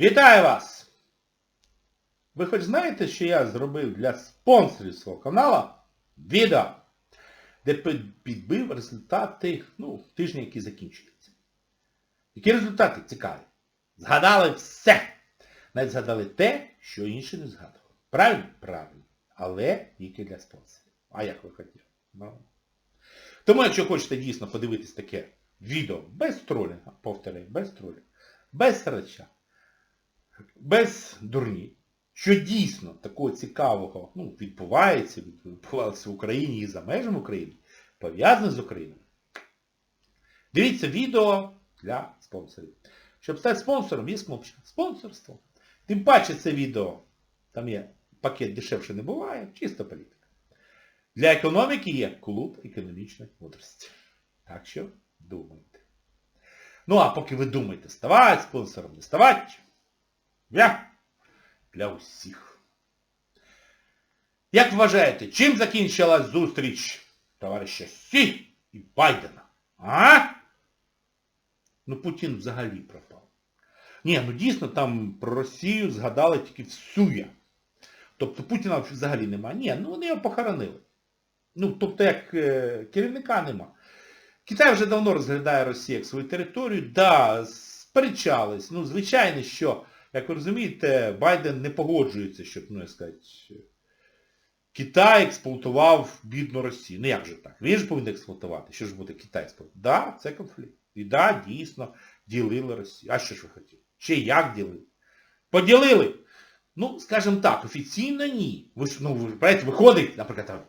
Вітаю вас! Ви хоч знаєте, що я зробив для спонсорів свого каналу відео, де підбив результати ну, тижня, який закінчується. Які результати цікаві? Згадали все. Навіть згадали те, що інші не згадували. Правильно? Правильно. Але тільки для спонсорів. А як ви хотіли? Ну. Тому, якщо хочете дійсно подивитись таке відео без тролінга, повторяю, без тролінга, без срача, без дурні, що дійсно такого цікавого ну, відбувається, відбувалося в Україні і за межами України, пов'язане з Україною. Дивіться відео для спонсорів. Щоб стати спонсором, є кнопочка спонсорство. Тим паче це відео, там є пакет дешевше не буває, чисто політика. Для економіки є клуб економічної мудрості. Так що думайте. Ну а поки ви думаєте, ставати спонсором, не ставати, я для усіх. Як вважаєте, чим закінчилась зустріч товариша Сі і Байдена? А? Ну Путін взагалі пропав. Ні, ну дійсно там про Росію згадали тільки всуя. Тобто Путіна взагалі нема. Ні, ну вони його похоронили. Ну, тобто як е, керівника нема. Китай вже давно розглядає Росію як свою територію. Да, сперечались. Ну, звичайно, що, як ви розумієте, Байден не погоджується, щоб, ну, як сказати, Китай експлуатував бідну Росію. Ну як же так? Він ж повинен експлуатувати. Що ж буде Китай експлуатувати? Да, це конфлікт. І да, дійсно, ділили Росію. А що ж ви хотіли? Ще як ділили? Поділили. Ну, скажімо так, офіційно ні. Ви ж, ну, ви, знаєте, виходить, наприклад, там,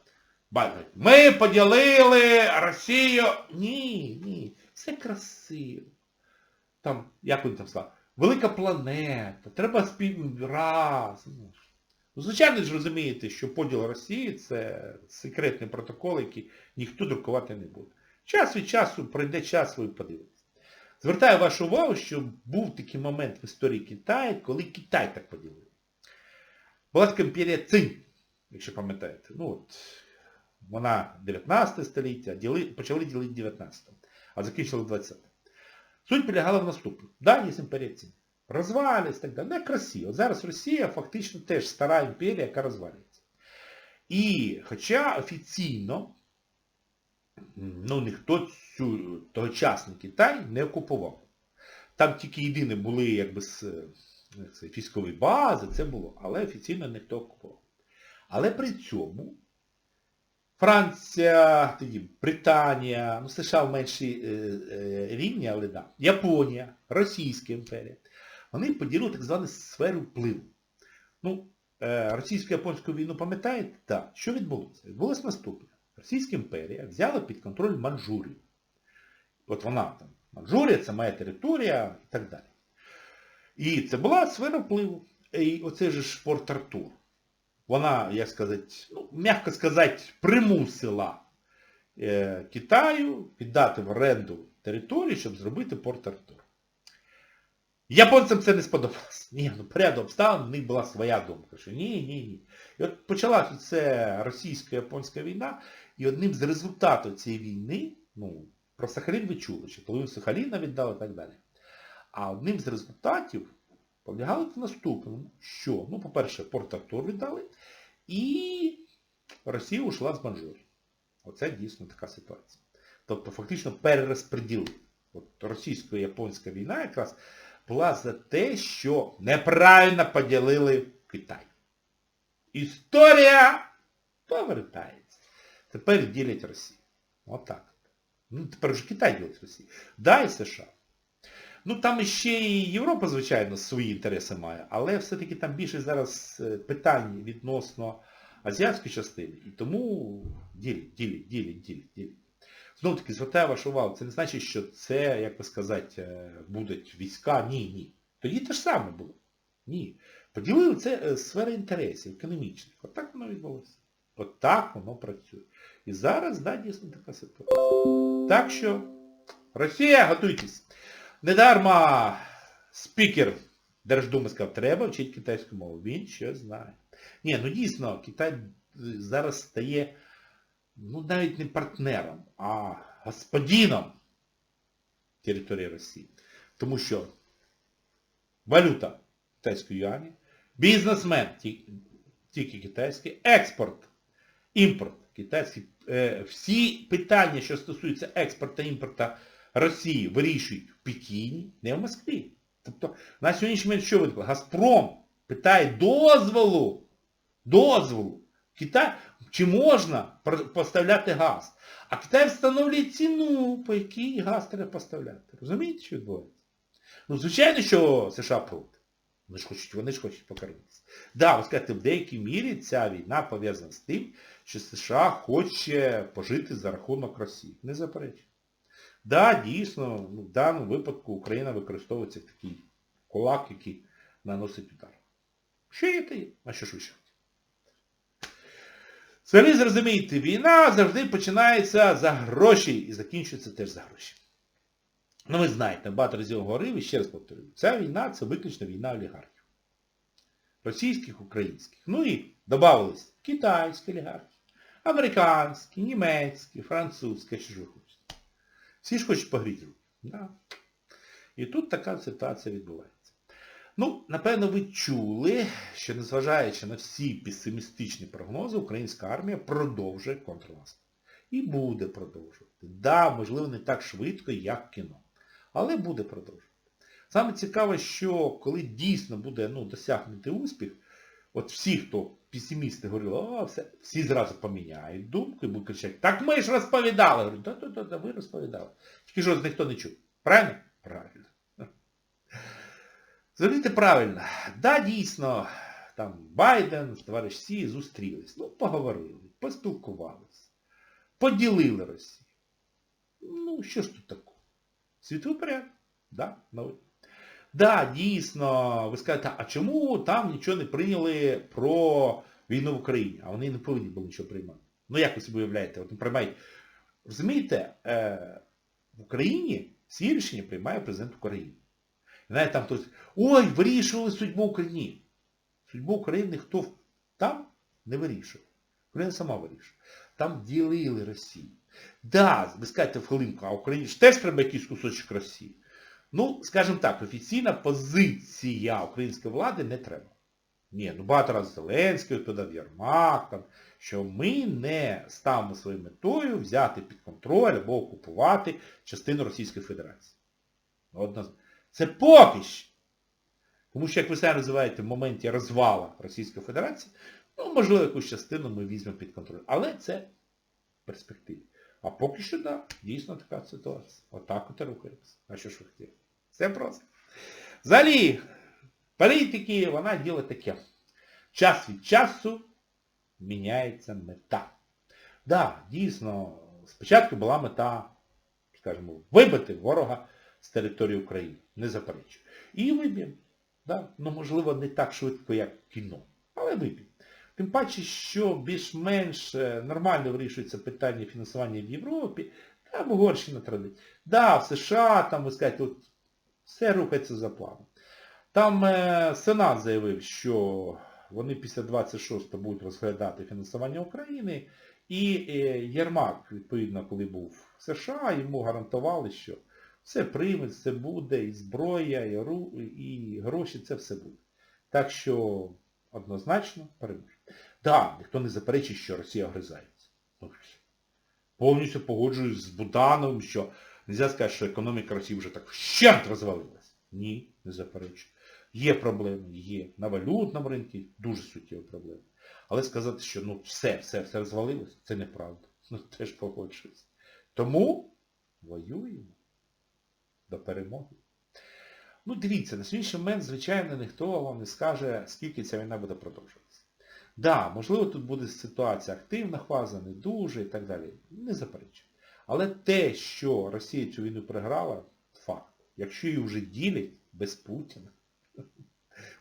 Байден, ми поділили Росію. Ні, ні. Все красиво. Там, як він там сказав, велика планета, треба спів разом. Ну, звичайно ж розумієте, що поділ Росії це секретний протокол, який ніхто друкувати не буде. Час від часу пройде час, ви подивитесь. Звертаю вашу увагу, що був такий момент в історії Китаю, коли Китай так поділив. Була така імперія Цинь, якщо пам'ятаєте. Ну от, вона 19 століття, діли, почали ділити 19, а закінчили 20. Суть полягала в наступному. Да, є імперія Цинь. Розвалюється і так далі. Не красиво. Зараз Росія фактично теж стара імперія, яка розвалюється. І хоча офіційно ну, ніхто цю тогочасний Китай не окупував. Там тільки єдине були якби як це, військові бази, це було, але офіційно ніхто окупував. Але при цьому Франція, тоді Британія, ну США в меншій е, е, рівні, але да, Японія, Російська імперія, вони поділили так звану сферу впливу. Ну, е, російсько-японську війну пам'ятаєте? Так. Що відбулося? Відбулося наступне. Російська імперія взяла під контроль Манчжурію. От вона там, Манчжурія, це моя територія і так далі. І це була сфера впливу. І оце же ж Порт Артур. Вона, як сказати, ну, м'яко сказати, примусила е, Китаю піддати в оренду територію, щоб зробити Порт Артур. Японцям це не сподобалось. Ні, ну порядок обставин, в них була своя думка, що ні, ні, ні. І от почалася це російсько-японська війна, і одним з результатів цієї війни, ну, про Сахалін ви чули, що половину Сахаліна віддали і так далі. А одним з результатів полягало в наступному, що, ну, по-перше, Порт Артур віддали, і Росія ушла з Манчжурії. Оце дійсно така ситуація. Тобто фактично перерозподіл. От російсько-японська війна якраз була за те, що неправильно поділили Китай. Історія повертається. Тепер ділять Росію. Отак. Ну, тепер вже Китай ділить Росію. Да, і США. Ну там ще і Європа, звичайно, свої інтереси має, але все-таки там більше зараз е, питань відносно азіатської частини. І тому ділять, ділять, ділять, ділять, ділять. Знову таки, звертаю вашу увагу, це не значить, що це, як би сказати, е, будуть війська. Ні, ні. Тоді те ж саме було. Ні. Поділили це е, сфери інтересів, економічних. От так воно відбулося. От так воно працює. І зараз, да, дійсно така ситуація. Так що, Росія, готуйтесь. Недарма спікер Держдуми сказав, треба вчити китайську мову. Він щось знає. Ні, ну дійсно, Китай зараз стає, ну навіть не партнером, а господином території Росії. Тому що валюта китайської юані, бізнесмен тільки китайський, експорт, імпорт китайський. Е, Всі питання, що стосуються експорту та імпорту Росії, вирішують в Пекіні, не в Москві. Тобто на сьогоднішній момент що виникло? Газпром питає дозволу, дозволу. Китай, чи можна поставляти газ? А Китай встановлює ціну, по якій газ треба поставляти. Розумієте, що відбувається? Ну, звичайно, що США проти. Вони ж хочуть, вони ж хочуть покормитися. Да, ви скажете, в деякій мірі ця війна пов'язана з тим, що США хоче пожити за рахунок Росії. Не заперечую. Да, дійсно, в даному випадку Україна використовується як такий кулак, який наносить удар. Що є, є. А що ж ви ще? Взагалі зрозумійте, війна завжди починається за гроші і закінчується теж за гроші. Ну ви знаєте, багато разів говорив і ще раз повторюю. Ця війна це виключно війна олігархів. Російських, українських. Ну і додавались китайські олігархи, американські, німецькі, французькі, що. Всі ж хочуть погріти руки. Да. І тут така ситуація відбувається. Ну, напевно, ви чули, що незважаючи на всі песимістичні прогнози, українська армія продовжує контрнаступ. І буде продовжувати. Да, можливо, не так швидко, як кіно. Але буде продовжувати. Саме цікаве, що коли дійсно буде ну, досягнути успіх, от всі, хто песимісти говорили, о, все, всі зразу поміняють думку і будуть кричати, так ми ж розповідали. Говорю, да-да-да, ви розповідали. Тільки що ніхто не чув. Правильно? Правильно. Зверніть правильно. Да, дійсно, там Байден, товариш Сі зустрілись. Ну, поговорили, поспілкувалися, поділили Росію. Ну, що ж тут такого? Світовий порядок. Да, новий. Да, дійсно, ви скажете, а чому там нічого не прийняли про війну в Україні? А вони не повинні були нічого приймати. Ну як ви собі уявляєте? От не приймають. Розумієте, е, в Україні всі рішення приймає президент України. І навіть там хтось, ой, вирішували судьбу України. Судьбу України хто там не вирішував. Україна сама вирішує. Там ділили Росію. Да, ви скажете в хвилинку, а Україні ж теж треба якийсь кусочок Росії. Ну, скажімо так, офіційна позиція української влади не треба. Ні, ну багато разів Зеленський відповідав Єрмак, там, що ми не ставимо своєю метою взяти під контроль або окупувати частину Російської Федерації. Однозначно. Це поки що. Тому що, як ви самі називаєте, в моменті розвала Російської Федерації, ну, можливо, якусь частину ми візьмемо під контроль. Але це в перспективі. А поки що, так, да, дійсно така ситуація. Отак от рухається. А що ж ви хотіли? Все просто. Взагалі, політики, вона діло таке. Час від часу міняється мета. Так, да, дійсно, спочатку була мета, скажімо, вибити ворога з території України. Не заперечую. І виб'ємо. Да? Ну, можливо, не так швидко, як кіно. Але виб'ємо. Тим паче, що більш-менш е, нормально вирішується питання фінансування в Європі, там Угорщина традиція. Да, в США, там, ви скажете, от, все рухається за планом. Там е, Сенат заявив, що вони після 26 будуть розглядати фінансування України. І е, Єрмак, відповідно, коли був в США, йому гарантували, що все прийме, все буде, і зброя, і, ру, і гроші, це все буде. Так що однозначно переможе. Так, да, ніхто не заперечить, що Росія огризається. Ну, Повністю погоджуюсь з Будановим, що не можна сказати, що економіка Росії вже так вщент розвалилась. Ні, не заперечую. Є проблеми, є. На валютному ринку дуже суттєві проблеми. Але сказати, що ну все, все, все розвалилось, це неправда. Ну, теж погоджуюсь. Тому воюємо до перемоги. Ну, дивіться, на сьогоднішній момент, звичайно, ніхто вам не скаже, скільки ця війна буде продовжуватися. Да, можливо, тут буде ситуація активна фаза, не дуже і так далі. Не заперечую. Але те, що Росія цю війну програла, факт. Якщо її вже ділять без Путіна,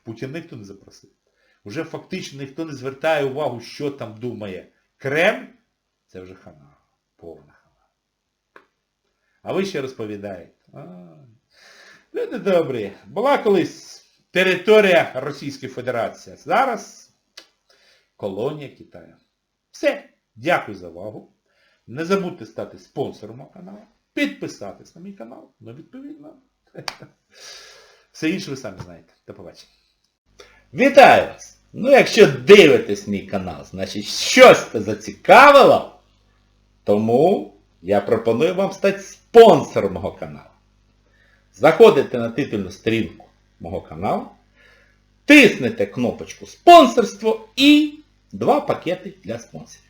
Путін ніхто не запросив. Уже фактично ніхто не звертає увагу, що там думає Кремль, це вже хана, повна хана. А ви ще розповідаєте. Люди добрі, була колись територія Російської Федерації. Зараз колонія Китаю. Все. Дякую за увагу. Не забудьте стати спонсором мого каналу, підписатись на мій канал, ну відповідно. Все інше ви самі знаєте. До побачення. Вітаю вас! Ну, якщо дивитесь мій канал, значить щось це зацікавило, тому я пропоную вам стати спонсором мого каналу. Заходите на титульну сторінку мого каналу, тиснете кнопочку спонсорство і два пакети для спонсорів.